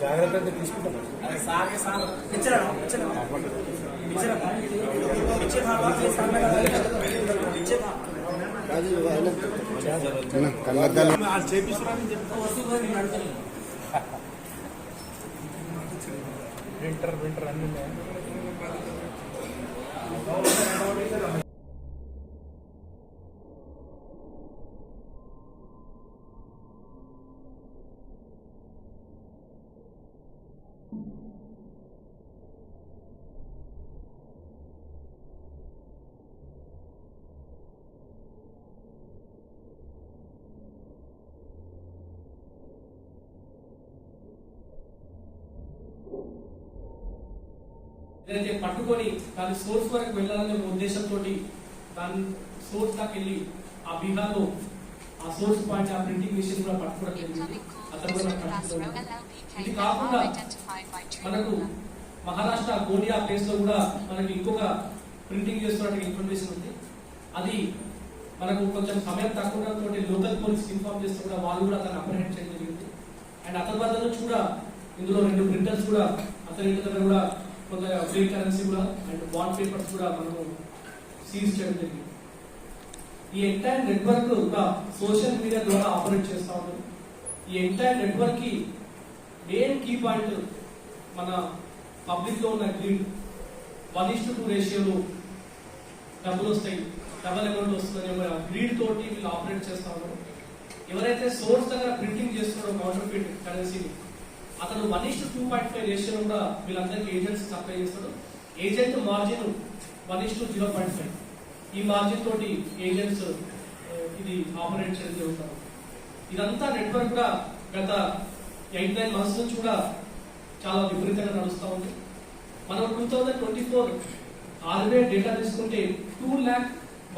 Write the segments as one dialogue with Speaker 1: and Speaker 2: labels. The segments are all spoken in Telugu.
Speaker 1: జాగ్రత్త తీసుకుంటాం. ప్రింటర్ ప్రింటర్ అన్నీ
Speaker 2: ఏదైతే పట్టుకొని దాని సోర్స్ వరకు వెళ్ళాలనే ఉద్దేశంతో దాని సోర్స్ దాకా వెళ్ళి ఆ బీహార్లో ఆ సోర్స్ పాయింట్ ఆ ప్రింటింగ్ మిషన్ కూడా పట్టుకోవడం జరిగింది. ఇది కాకుండా మనకు మహారాష్ట్ర గోండియా ప్లేస్లో కూడా మనకి ఇంకొక ప్రింటింగ్ చేస్తున్నట్టు ఇన్ఫర్మేషన్ ఉంది. అది మనకు కొంచెం సమయం తక్కువ లోకల్ పోలీస్ ఇన్ఫార్మ్ చేస్తే కూడా వాళ్ళు కూడా అతను అప్రహెండ్ చేయడం జరిగింది. అండ్ అతని వద్ద నుంచి కూడా ఇందులో రెండు ప్రింటర్స్ కూడా అతని ఇంటి దగ్గర కూడా కొంత ఫ్రీ కరెన్సీ కూడా అండ్ బాండ్ పేపర్స్ కూడా మనము సీజ్ చేయడం జరిగింది. ఈ ఎంటైర్ నెట్వర్క్ కూడా సోషల్ మీడియా ద్వారా ఆపరేట్ చేస్తూ ఉంటుంది ఈ ఎంటైర్ నెట్వర్క్కి మెయిన్ కీ పాయింట్ మన పబ్లిక్లో ఉన్న గ్రీడ్ వన్ ఇస్ టూ రేషియోలో డబ్బులు వస్తాయి. డబల్ అమౌంట్ వస్తుందని గ్రీడ్ తోటి వీళ్ళు ఆపరేట్ చేస్తా ఉన్నారు. ఎవరైతే సోర్స్ దగ్గర ప్రింటింగ్ చేస్తున్నారో కౌంటర్ ఫిట్ కరెన్సీని అతను one is two point five ratio కూడా వీళ్ళందరికీ ఏజెంట్స్ సప్లై చేస్తాడు. Agent margin one is two zero point five ఈ మార్జిన్ తోటి ఏజెంట్స్ uh, ఇది ఆపరేట్ చేయడం ఉంటారు. ఇదంతా నెట్వర్క్ కూడా గత ఎయిట్ నైన్ మంత్స్ నుంచి కూడా చాలా విపరీతంగా నడుస్తూ ఉంది. మనం two thousand twenty four RBI data తీసుకుంటే two lakh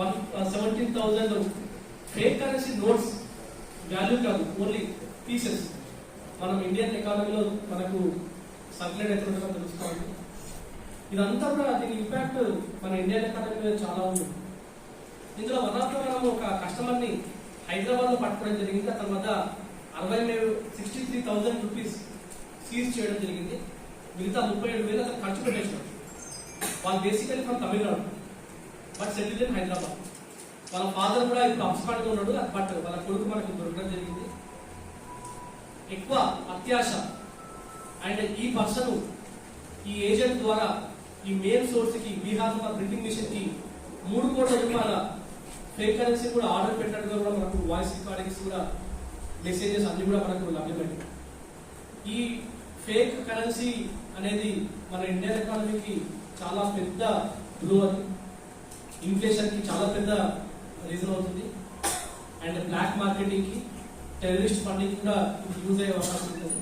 Speaker 2: one seventeen thousand fake currency notes value కాదు ఓన్లీ పీసెస్ మనం ఇండియన్ ఎకానమీలో మనకు సర్క్యులేట్ అవుతుందో తెలుసుకోవాలి ఉంది ఇదంతా కూడా దీని ఇంపాక్ట్ మన ఇండియన్ ఎకానమీ మీద చాలా ఉంది. ఇందులో వన్ మనం ఒక కస్టమర్ని హైదరాబాద్లో పట్టుకోవడం జరిగింది. అతని వద్ద అరవై sixty three thousand rupees seize చేయడం జరిగింది. మిగతా ముప్పై ఏడు వేలు అతను ఖర్చు పెట్టేసాడు వాళ్ళు basically from Tamil Nadu but settle in Hyderabad వాళ్ళ ఫాదర్ కూడా ఇప్పుడు అప్స్పాట్ ఉన్నాడు బట్ వాళ్ళ కొడుకు మనకు దొరకడం జరిగింది. ఎక్కువ అత్యాశ. అండ్ ఈ పర్సన్ ఈ ఏజెంట్ ద్వారా ఈ మెయిన్ సోర్స్కి బీహార్ ప్రింటింగ్ మిషన్కి మూడు కోట్ల రూపాయల ఫేక్ కరెన్సీ కూడా ఆర్డర్ పెట్టినట్టుగా కూడా మనకు వాయిస్ రికార్డింగ్స్ కూడా మెసేజెస్ అన్ని కూడా మనకు లభ్యమైనవి ఈ ఫేక్ కరెన్సీ అనేది మన ఇండియన్ ఎకానమీకి చాలా పెద్ద బ్లో అది చాలా పెద్ద రీజన్ అవుతుంది. అండ్ బ్లాక్ మార్కెటింగ్కి టెర్రరిస్ట్ ఫండింగ్ కూడా యూజ్ అయ్యే అవకాశం ఉంటుంది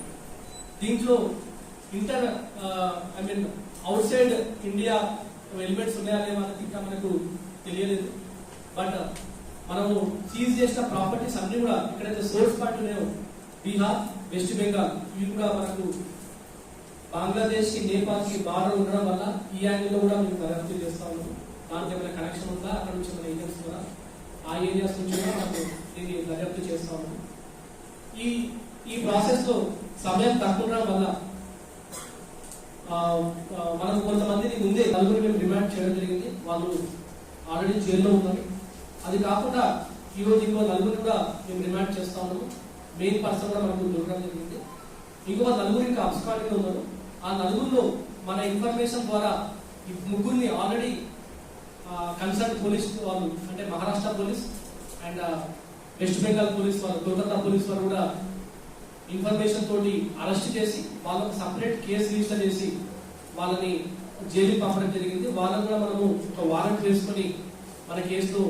Speaker 2: దీంట్లో inter I mean outside India elements ఉన్నాయా లేవా అనేది ఇంకా మనకు తెలియలేదు. బట్ uh, మనము సీజ్ చేసిన ప్రాపర్టీస్ అన్ని కూడా ఎక్కడైతే సోర్స్ పాయింట్ ఉన్నాయో బీహార్ వెస్ట్ బెంగాల్ ఇవి కూడా మనకు బంగ్లాదేశ్కి నేపాల్కి బార్డర్ ఉండడం వల్ల ఈ యాంగిల్లో కూడా మేము దర్యాప్తు చేస్తా ఉన్నాం. దానికి ఏమైనా కనెక్షన్ ఉందా? అక్కడ నుంచి మన ఏరియాస్ కూడా ఆ ఏరియాస్ నుంచి కూడా మనకు దీన్ని దర్యాప్తు చేస్తా ఉన్నాం. ఈ ఈ ప్రాసెస్లో సమయం తక్కువ ఉండడం వల్ల మనకు కొంతమందిని ముందే నలుగురు మేము డిమాండ్ చేయడం జరిగింది. వాళ్ళు ఆల్రెడీ జైల్లో ఉన్నారు. అది కాకుండా ఈ రోజు ఇంకో నలుగురు కూడా మేము డిమాండ్ చేస్తా ఉన్నాము. మెయిన్ పర్సన్ కూడా మనకు దొరకడం జరిగింది. ఇంకో నలుగురు ఇంకా అబ్స్కాండింగ్ ఉన్నారు. ఆ నలుగురిలో మన ఇన్ఫర్మేషన్ ద్వారా ఈ ముగ్గురిని ఆల్రెడీ కన్సర్న్ పోలీస్ వాళ్ళు అంటే Maharashtra police and West Bengal police వారు కోల్కతా పోలీస్ వారు కూడా ఇన్ఫర్మేషన్ తోటి అరెస్ట్ చేసి వాళ్ళకు సపరేట్ కేసు రిజిస్టర్ చేసి వాళ్ళని జైలుకి పంపడం జరిగింది. వాళ్ళని కూడా మనము ఒక వారెంట్ వేసుకొని మన కేసులో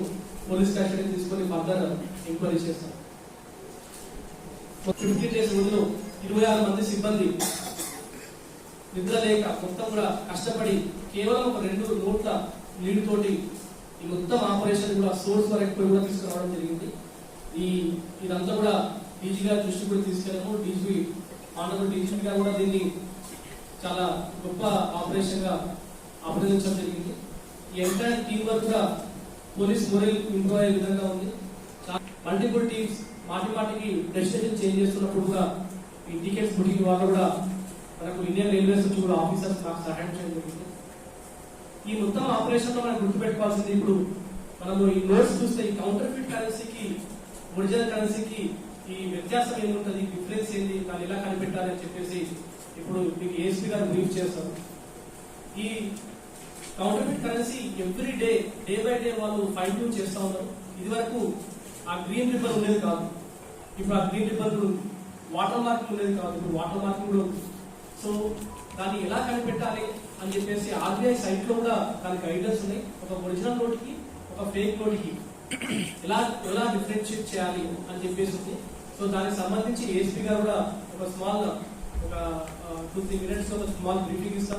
Speaker 2: పోలీస్ కస్టడీ తీసుకొని ఫర్దర్ ఎంక్వైరీ చేస్తాం. ఫిఫ్టీన్ డేస్ ముందు ఇరవై ఆరు మంది సిబ్బంది నిద్ర లేక మొత్తం కూడా కష్టపడి కేవలం ఒక రెండు నోట్ల నీటితోటి ఈ మొత్తం ఆపరేషన్ కూడా సోర్స్ వరకు కూడా తీసుకురావడం జరిగింది. ఈ ఇదంతా కూడా డీజీ గారి దృష్టి కూడా తీసుకెళ్ళాము డీజీ ఆనరబుల్ డీజీ గారు కూడా దీన్ని చాలా గొప్ప ఆపరేషన్గా అభినందించడం జరిగింది. ఈ ఎంటైర్ టీం వర్క్ కూడా పోలీస్ మోరల్ ఇంప్రూవ్ అయ్యే విధంగా ఉంది. మల్టిపుల్ టీమ్స్ మాటి మాటికి డెస్టినేషన్ చేంజ్ చేస్తున్నప్పుడు కూడా ఈ టికెట్స్ బుకింగ్ వాళ్ళు కూడా మనకు ఇండియన్ రైల్వేస్ నుంచి కూడా ఆఫీసర్స్ నాకు సహాయం చేయడం జరిగింది. ఈ మొత్తం ఆపరేషన్లో మనం గుర్తుపెట్టుకోవాల్సింది ఇప్పుడు మనము ఈ నోట్స్ చూస్తే ఈ కౌంటర్ ఫిట్ కరెన్సీకి ఒరిజినల్ కరెన్సీకి ఈ వ్యత్యాసం ఏముంటుంది? డిఫరెన్స్ ఏంది? దాన్ని ఎలా కనిపెట్టాలి అని చెప్పేసి ఇప్పుడు మీకు ఏసీ గారు బ్రీఫ్ చేస్తారు ఈ counter currency every day day by day వాళ్ళు ఫైన్ ట్యూన్ చేస్తూ ఉన్నారు. ఇది వరకు ఆ గ్రీన్ రిబ్బన్ ఉండేది కాదు. ఇప్పుడు ఆ గ్రీన్ రిబ్బన్ వాటర్ మార్క్ ఉండేది కాదు. ఇప్పుడు వాటర్ మార్క్ కూడా ఉంది సో దాన్ని ఎలా కనిపెట్టాలి అని చెప్పేసి ఆర్బీఐ సైట్లో కూడా దానికి గైడెన్స్ ఉన్నాయి. ఒక ఒరిజినల్ నోట్కి ఒక ఫేక్ నోట్కి ఎలా ఎలా డిఫరెన్షియేట్ చేయాలి అని చెప్పేసి ఉంది సో దానికి సంబంధించి ఏసీపీ గారు కూడా ఒక స్మాల్ ఒక టూ త్రీ మినిట్స్ ఒక స్మాల్ బ్రీఫింగ్ ఇస్తాం.